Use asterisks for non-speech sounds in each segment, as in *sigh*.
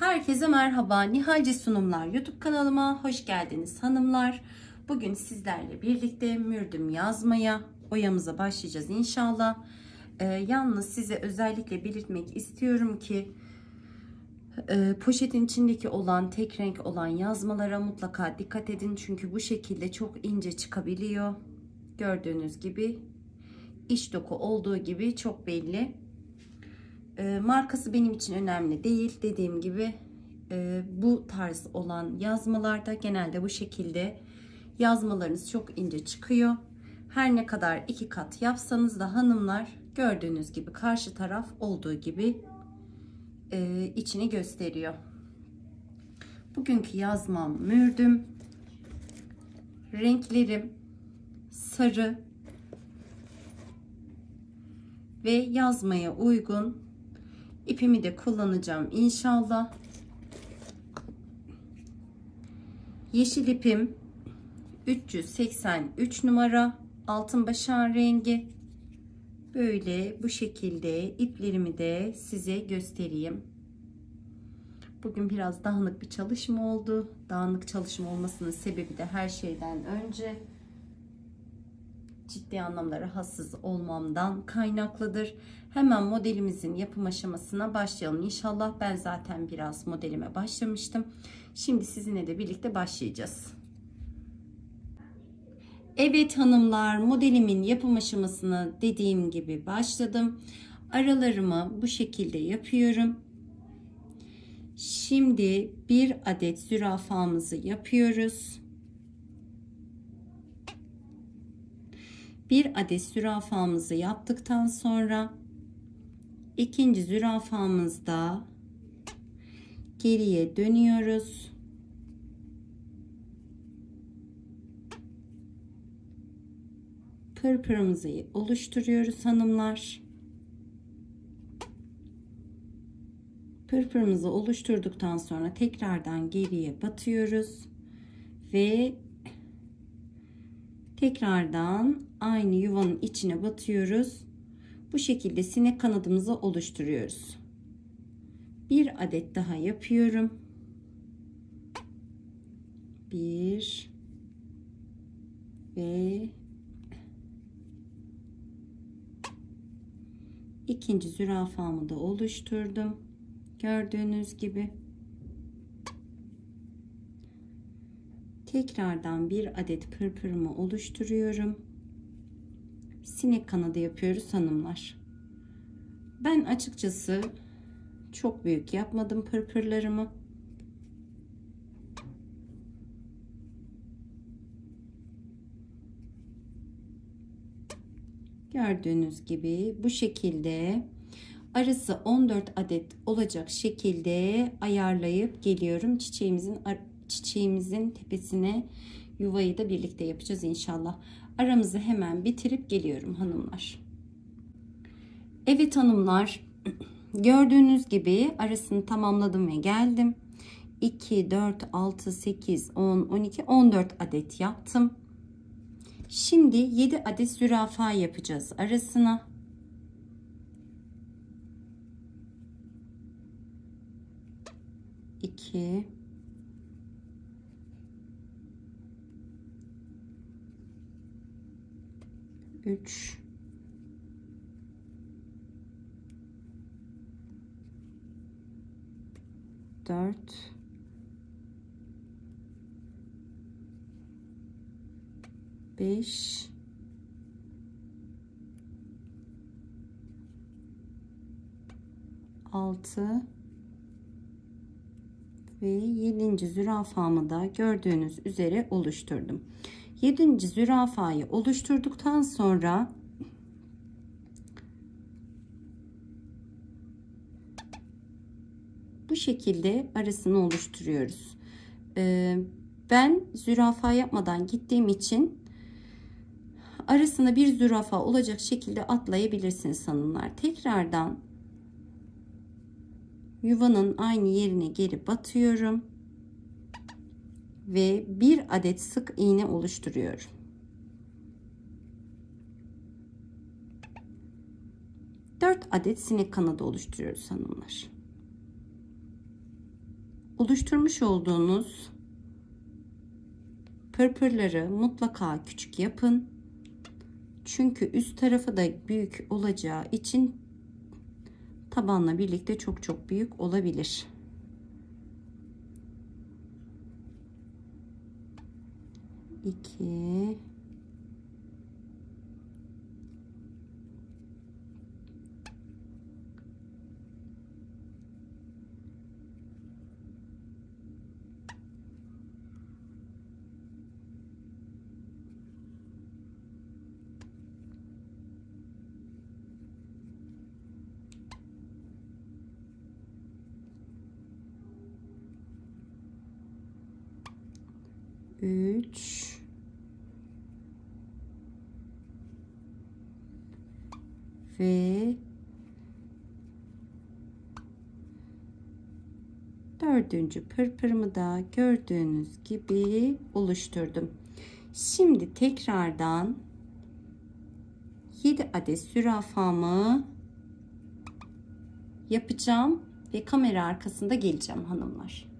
Herkese merhaba. Nihalci Sunumlar YouTube kanalıma hoş geldiniz hanımlar. Bugün sizlerle birlikte mürdüm yazmaya, oyamıza başlayacağız inşallah. Ee, yalnız size özellikle belirtmek istiyorum ki e, poşetin içindeki olan tek renk olan yazmalara mutlaka dikkat edin. Çünkü bu şekilde çok ince çıkabiliyor. Gördüğünüz gibi iç doku olduğu gibi çok belli. E, markası benim için önemli değil. Dediğim gibi e, bu tarz olan yazmalarda genelde bu şekilde yazmalarınız çok ince çıkıyor. Her ne kadar iki kat yapsanız da hanımlar gördüğünüz gibi karşı taraf olduğu gibi e, içini gösteriyor. Bugünkü yazmam mürdüm. Renklerim sarı ve yazmaya uygun ipimi de kullanacağım inşallah. Yeşil ipim 383 numara altın başak rengi. Böyle bu şekilde iplerimi de size göstereyim. Bugün biraz dağınık bir çalışma oldu. Dağınık çalışma olmasının sebebi de her şeyden önce ciddi anlamda rahatsız olmamdan kaynaklıdır. Hemen modelimizin yapım aşamasına başlayalım. İnşallah ben zaten biraz modelime başlamıştım. Şimdi sizinle de birlikte başlayacağız. Evet hanımlar modelimin yapım aşamasına dediğim gibi başladım. Aralarımı bu şekilde yapıyorum. Şimdi bir adet zürafamızı yapıyoruz. Bir adet zürafamızı yaptıktan sonra ikinci zürafamızda geriye dönüyoruz. Pırpırımızı oluşturuyoruz hanımlar. Pırpırımızı oluşturduktan sonra tekrardan geriye batıyoruz ve tekrardan aynı yuvanın içine batıyoruz. Bu şekilde sinek kanadımızı oluşturuyoruz. Bir adet daha yapıyorum. Bir ve ikinci zürafamı da oluşturdum. Gördüğünüz gibi. Tekrardan bir adet pırpırımı oluşturuyorum. Sinek kanadı yapıyoruz hanımlar. Ben açıkçası çok büyük yapmadım pırpırlarımı. Gördüğünüz gibi bu şekilde arası 14 adet olacak şekilde ayarlayıp geliyorum. Çiçeğimizin çiçeğimizin tepesine yuvayı da birlikte yapacağız inşallah. Aramızı hemen bitirip geliyorum hanımlar. Evet hanımlar *clears throat* gördüğünüz gibi arasını tamamladım ve geldim. 2, 4, 6, 8, 10, 12, 14 adet yaptım. Şimdi 7 adet zürafa yapacağız arasına. İki, üç, dört, 5 6 ve 7. zürafamı da gördüğünüz üzere oluşturdum. 7. zürafayı oluşturduktan sonra bu şekilde arasını oluşturuyoruz. Ee, ben zürafa yapmadan gittiğim için arasına bir zürafa olacak şekilde atlayabilirsiniz hanımlar. Tekrardan yuvanın aynı yerine geri batıyorum ve bir adet sık iğne oluşturuyorum. 4 adet sinek kanadı oluşturuyoruz hanımlar. oluşturmuş olduğunuz pırpırları mutlaka küçük yapın. Çünkü üst tarafı da büyük olacağı için tabanla birlikte çok çok büyük olabilir. İki. Üç. Ve dördüncü pırpırımı da gördüğünüz gibi oluşturdum. Şimdi tekrardan 7 adet zürafamı yapacağım ve kamera arkasında geleceğim hanımlar.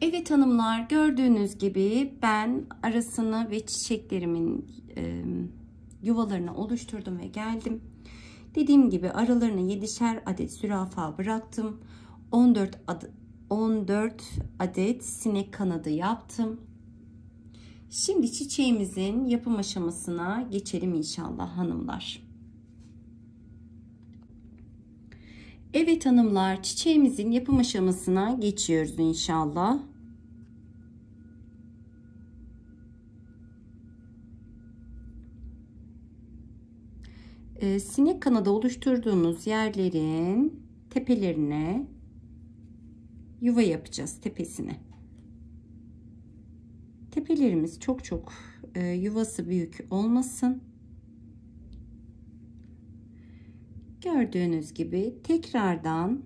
Evet hanımlar gördüğünüz gibi ben arasını ve çiçeklerimin e, yuvalarını oluşturdum ve geldim. Dediğim gibi aralarına 7'şer adet zürafa bıraktım. 14 adet 14 adet sinek kanadı yaptım. Şimdi çiçeğimizin yapım aşamasına geçelim inşallah hanımlar. Evet hanımlar çiçeğimizin yapım aşamasına geçiyoruz inşallah. Ee, sinek kanadı oluşturduğunuz yerlerin tepelerine yuva yapacağız tepesine. Tepelerimiz çok çok e, yuvası büyük olmasın. Gördüğünüz gibi tekrardan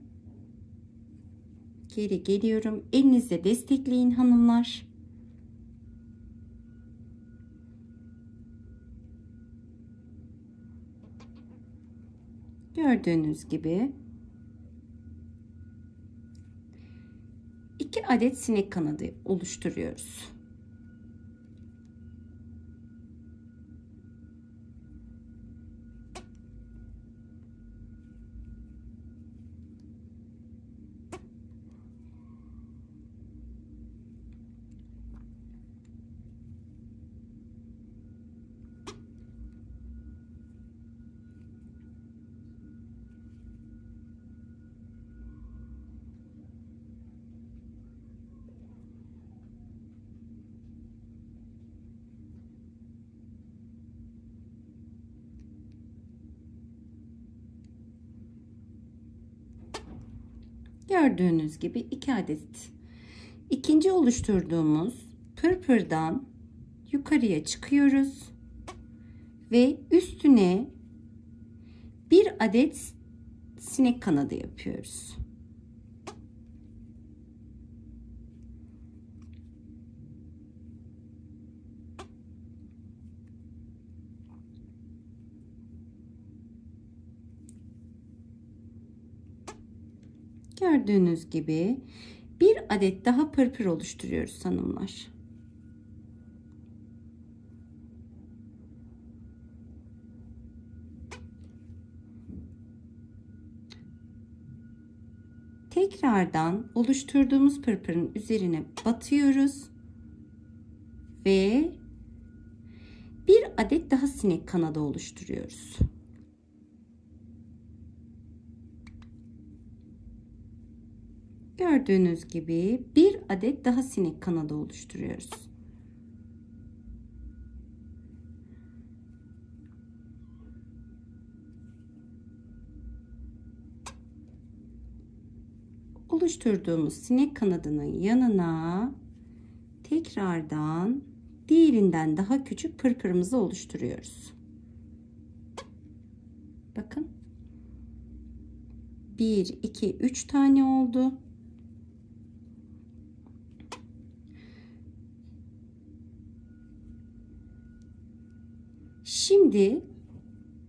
geri geliyorum. Elinizle destekleyin hanımlar. Gördüğünüz gibi iki adet sinek kanadı oluşturuyoruz. Gördüğünüz gibi iki adet. İkinci oluşturduğumuz pırpırdan yukarıya çıkıyoruz ve üstüne bir adet sinek kanadı yapıyoruz. Gördüğünüz gibi bir adet daha pırpır oluşturuyoruz hanımlar. Tekrardan oluşturduğumuz pırpırın üzerine batıyoruz ve bir adet daha sinek kanadı oluşturuyoruz. Gördüğünüz gibi bir adet daha sinek kanadı oluşturuyoruz. Oluşturduğumuz sinek kanadının yanına tekrardan diğerinden daha küçük pırpırımızı oluşturuyoruz. Bakın. 1, 2, 3 tane oldu. Şimdi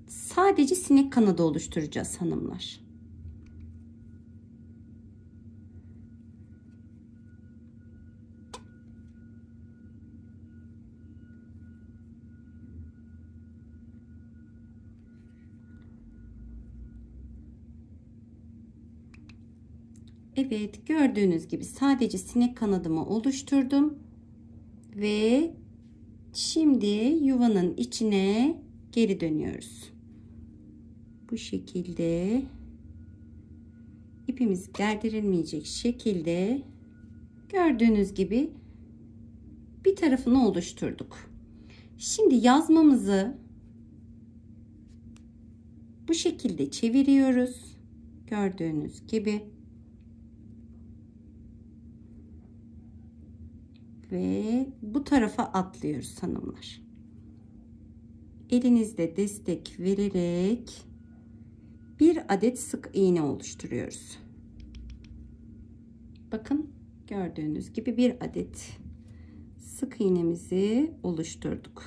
sadece sinek kanadı oluşturacağız hanımlar. Evet gördüğünüz gibi sadece sinek kanadımı oluşturdum ve şimdi yuvanın içine geri dönüyoruz. Bu şekilde ipimiz gerdirilmeyecek şekilde gördüğünüz gibi bir tarafını oluşturduk. Şimdi yazmamızı bu şekilde çeviriyoruz. Gördüğünüz gibi. Ve bu tarafa atlıyoruz hanımlar. Elinizde destek vererek bir adet sık iğne oluşturuyoruz. Bakın gördüğünüz gibi bir adet sık iğnemizi oluşturduk.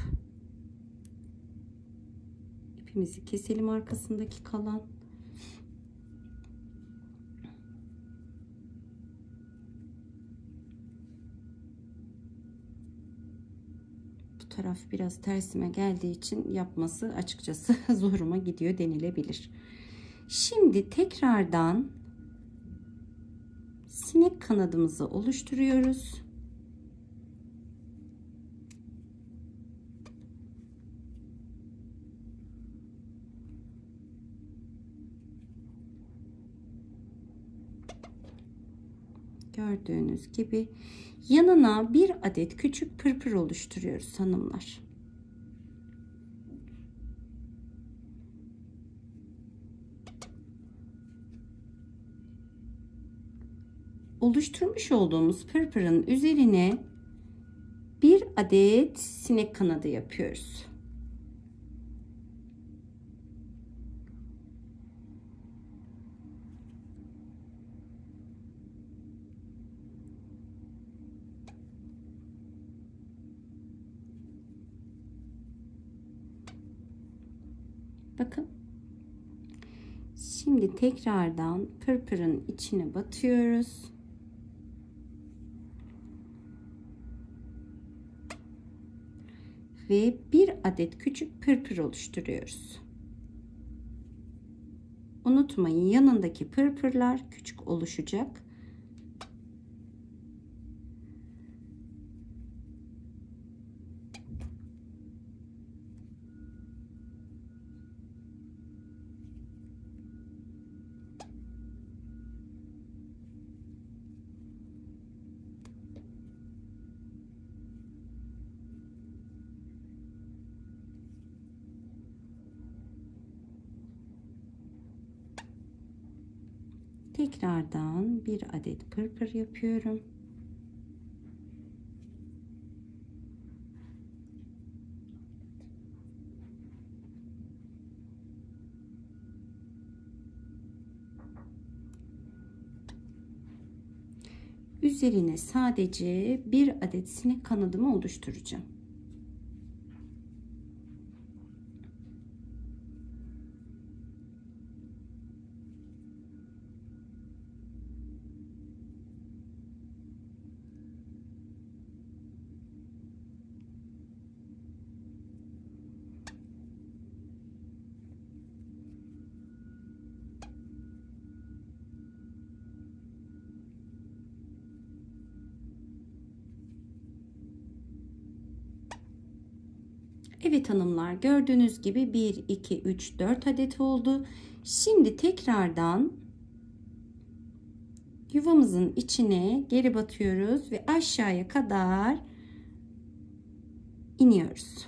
İpimizi keselim arkasındaki kalan. Bu taraf biraz tersime geldiği için yapması açıkçası *laughs* zoruma gidiyor denilebilir. Şimdi tekrardan sinek kanadımızı oluşturuyoruz. Gördüğünüz gibi yanına bir adet küçük pırpır oluşturuyoruz hanımlar. Oluşturmuş olduğumuz pırpırın üzerine bir adet sinek kanadı yapıyoruz. Bakın. Şimdi tekrardan pırpırın içine batıyoruz. Ve bir adet küçük pırpır oluşturuyoruz. Unutmayın yanındaki pırpırlar küçük oluşacak. Tekrardan bir adet pırpır yapıyorum. Üzerine sadece bir adet sinek kanadımı oluşturacağım. Evet hanımlar gördüğünüz gibi 1, 2, 3, 4 adet oldu. Şimdi tekrardan yuvamızın içine geri batıyoruz ve aşağıya kadar iniyoruz.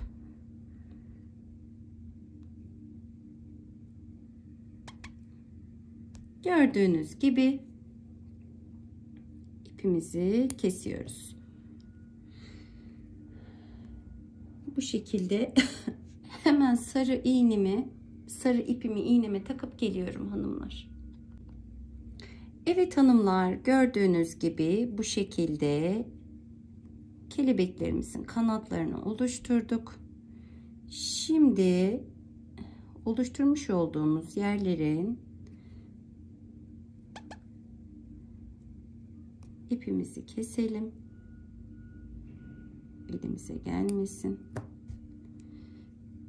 Gördüğünüz gibi ipimizi kesiyoruz. Bu şekilde *laughs* hemen sarı iğnemi sarı ipimi iğneme takıp geliyorum hanımlar. Evet hanımlar gördüğünüz gibi bu şekilde kelebeklerimizin kanatlarını oluşturduk. Şimdi oluşturmuş olduğumuz yerlerin ipimizi keselim elimize gelmesin.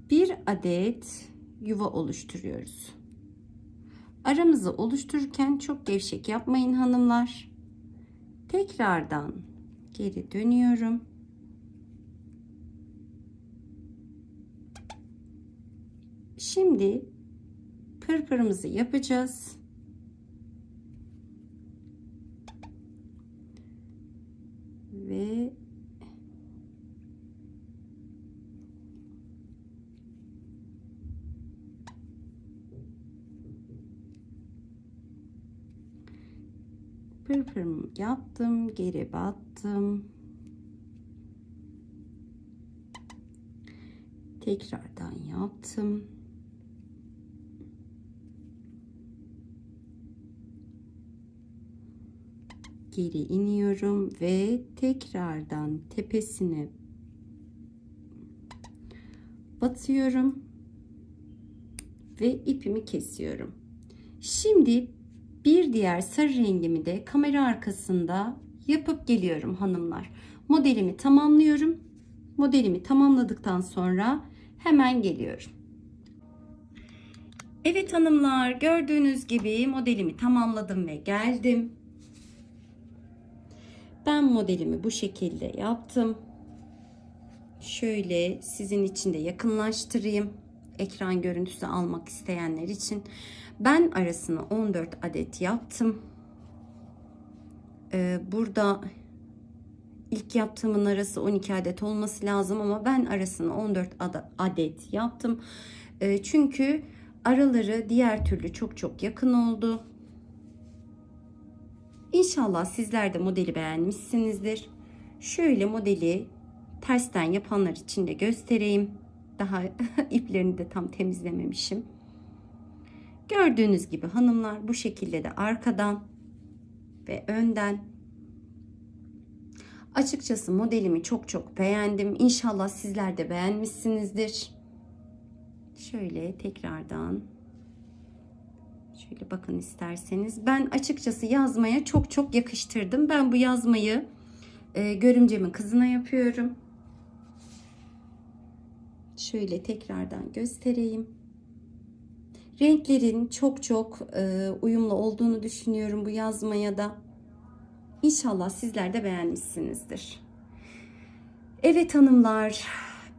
Bir adet yuva oluşturuyoruz. Aramızı oluştururken çok gevşek yapmayın hanımlar. Tekrardan geri dönüyorum. Şimdi pırpırımızı yapacağız. Ve pırpırımı yaptım, geri battım. Tekrardan yaptım. Geri iniyorum ve tekrardan tepesine batıyorum ve ipimi kesiyorum. Şimdi bir diğer sarı rengimi de kamera arkasında yapıp geliyorum hanımlar. Modelimi tamamlıyorum. Modelimi tamamladıktan sonra hemen geliyorum. Evet hanımlar gördüğünüz gibi modelimi tamamladım ve geldim. Ben modelimi bu şekilde yaptım. Şöyle sizin için de yakınlaştırayım. Ekran görüntüsü almak isteyenler için. Ben arasını 14 adet yaptım. Ee, burada ilk yaptığımın arası 12 adet olması lazım ama ben arasını 14 adet yaptım. Ee, çünkü araları diğer türlü çok çok yakın oldu. İnşallah sizler de modeli beğenmişsinizdir. Şöyle modeli tersten yapanlar için de göstereyim. Daha *laughs* iplerini de tam temizlememişim. Gördüğünüz gibi hanımlar bu şekilde de arkadan ve önden. Açıkçası modelimi çok çok beğendim. İnşallah sizler de beğenmişsinizdir. Şöyle tekrardan şöyle bakın isterseniz. Ben açıkçası yazmaya çok çok yakıştırdım. Ben bu yazmayı e, görümcemin kızına yapıyorum. Şöyle tekrardan göstereyim. Renklerin çok çok e, uyumlu olduğunu düşünüyorum bu yazmaya da. İnşallah sizler de beğenmişsinizdir. Evet hanımlar,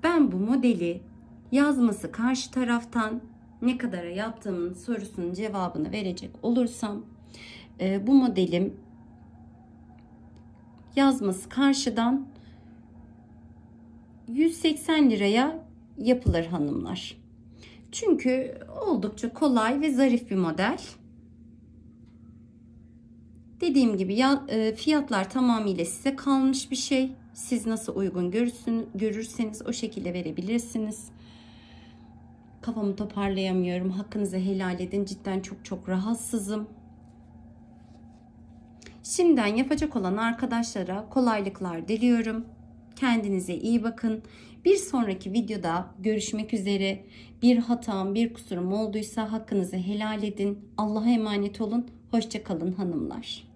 ben bu modeli yazması karşı taraftan ne kadara yaptığımın sorusunun cevabını verecek olursam e, bu modelim yazması karşıdan 180 liraya yapılır hanımlar. Çünkü oldukça kolay ve zarif bir model. Dediğim gibi ya, e, fiyatlar tamamıyla size kalmış bir şey. Siz nasıl uygun görürsün, görürseniz o şekilde verebilirsiniz. Kafamı toparlayamıyorum. Hakkınızı helal edin. Cidden çok çok rahatsızım. Şimdiden yapacak olan arkadaşlara kolaylıklar diliyorum. Kendinize iyi bakın. Bir sonraki videoda görüşmek üzere. Bir hatam, bir kusurum olduysa hakkınızı helal edin. Allah'a emanet olun. Hoşçakalın hanımlar.